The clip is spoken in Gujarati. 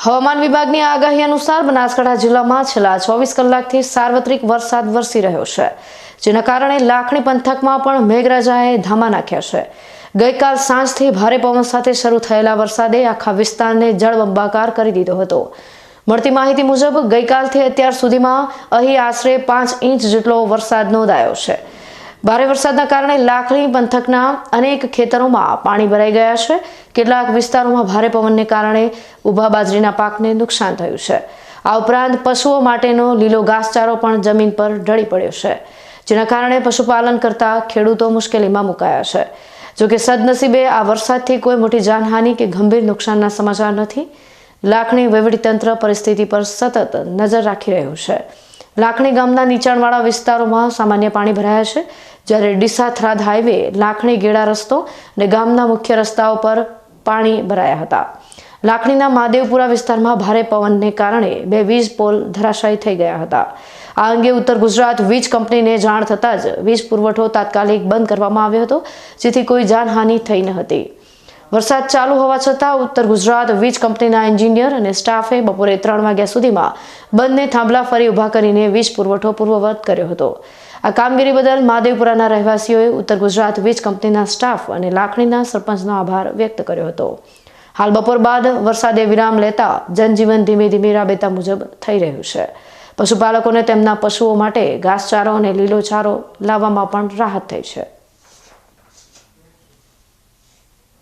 હવામાન વિભાગની આગાહી અનુસાર બનાસકાંઠા જિલ્લામાં છેલ્લા ચોવીસ કલાકથી સાર્વત્રિક વરસાદ વરસી રહ્યો છે, જેના કારણે લાખણી પંથકમાં પણ મેઘરાજાએ ધામા નાખ્યા છે. ગઈકાલ સાંજથી ભારે પવન સાથે શરૂ થયેલા વરસાદે આખા વિસ્તારને જળબંબાકાર કરી દીધો હતો. મળતી માહિતી મુજબ ગઈકાલથી અત્યાર સુધીમાં અહીં આશરે પાંચ ઇંચ જેટલો વરસાદ નોંધાયો છે. ભારે વરસાદના કારણે લાખણી પંથકના અનેક ખેતરોમાં પાણી ભરાઈ ગયા છે. કેટલાક વિસ્તારોમાં ભારે પવનને કારણે ઊભા બાજરીના પાકને નુકસાન થયું છે. આ ઉપરાંત પશુઓ માટેનો લીલો ઘાસચારો પણ જમીન પર ઢળી પડ્યો છે, જેના કારણે પશુપાલન કરતા ખેડૂતો મુશ્કેલીમાં મુકાયા છે. જોકે સદનસીબે આ વરસાદથી કોઈ મોટી જાનહાનિ કે ગંભીર નુકસાનના સમાચાર નથી. લાખણી વહીવટીતંત્ર પરિસ્થિતિ પર સતત નજર રાખી રહ્યું છે. લાખણી ગામના નીચાણવાળા વિસ્તારોમાં સામાન્ય પાણી ભરાયા છે. જ્યારે ડીસા થરાદ હાઈવે, લાખણી ગેડા રસ્તો અને ગામના મુખ્ય રસ્તાઓ પર પાણી ભરાયા હતા. લાખણીના મહાદેવપુરા વિસ્તારમાં ભારે પવનને કારણે બે વીજ પોલ ધરાશાયી થઈ ગયા હતા. આ અંગે ઉત્તર ગુજરાત વીજ કંપનીને જાણ થતાં જ વીજ પુરવઠો તાત્કાલિક બંધ કરવામાં આવ્યો હતો, જેથી કોઈ જાનહાનિ થઈ ન હતી. વરસાદ ચાલુ હોવા છતાં ઉત્તર ગુજરાત વીજ કંપનીના એન્જિનિયર અને સ્ટાફે બપોરે ત્રણ વાગ્યા સુધીમાં બંને થાંભલા ફરી ઊભા કરીને વીજ પુરવઠો પૂર્વવત કર્યો હતો. આ કામગીરી બદલ મહાદેવપુરાના રહેવાસીઓએ ઉત્તર ગુજરાત વીજ કંપનીના સ્ટાફ અને લાખણીના સરપંચનો આભાર વ્યક્ત કર્યો હતો. હાલ બપોર બાદ વરસાદે વિરામ લેતા જનજીવન ધીમે ધીમે રાબેતા મુજબ થઈ રહ્યું છે. પશુપાલકોને તેમના પશુઓ માટે ઘાસચારો અને લીલો ચારો લાવવામાં પણ રાહત થઈ છે.